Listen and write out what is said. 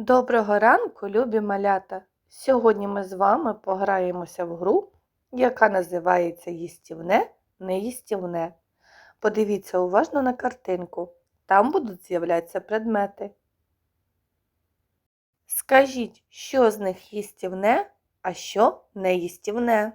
Доброго ранку, любі малята! Сьогодні ми з вами пограємося в гру, яка називається Їстівне, неїстівне. Подивіться уважно на картинку. Там будуть з'являтися предмети. Скажіть, що з них їстівне, а що неїстівне?